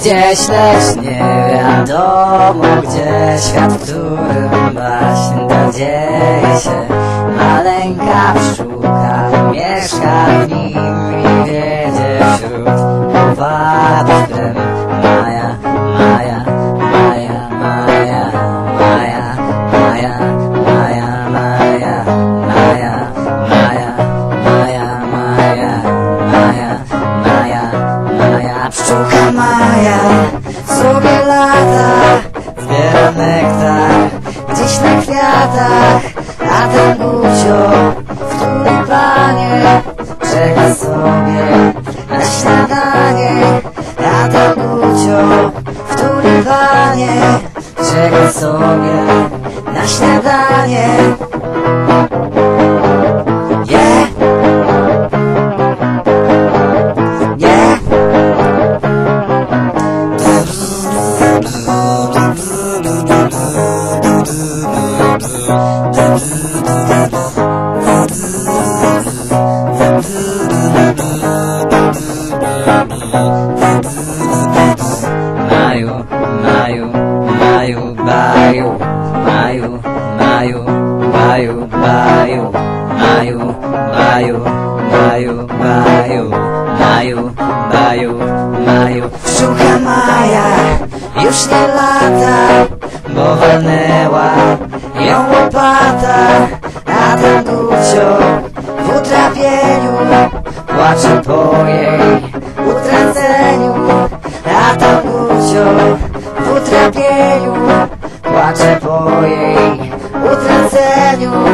gdzieś, lecz nie wiadomo gdzie Świat, w którym właśnie ta dzieje się. Maleńka pszczółka mieszka w nim I wiedzie wśród owadów pszczółka Maja sobie lata, zbiera nektar gdzieś na kwiatach, a ten gucio w tulipanie. Czeka sobie na śniadanie, a ten gucio w tulipanie. Czeka sobie na śniadanie. Maio, maio, maio, baio, maio, maio, maio, baio, maio, maio, maio, baio, maio, baio, maio, suga maia, już nie lata, bo wanęła lasach nad Anducią w utrapieniu płaczę po jej utraceniu a nad Anducią w utrapieniu płaczę po jej utraceniu.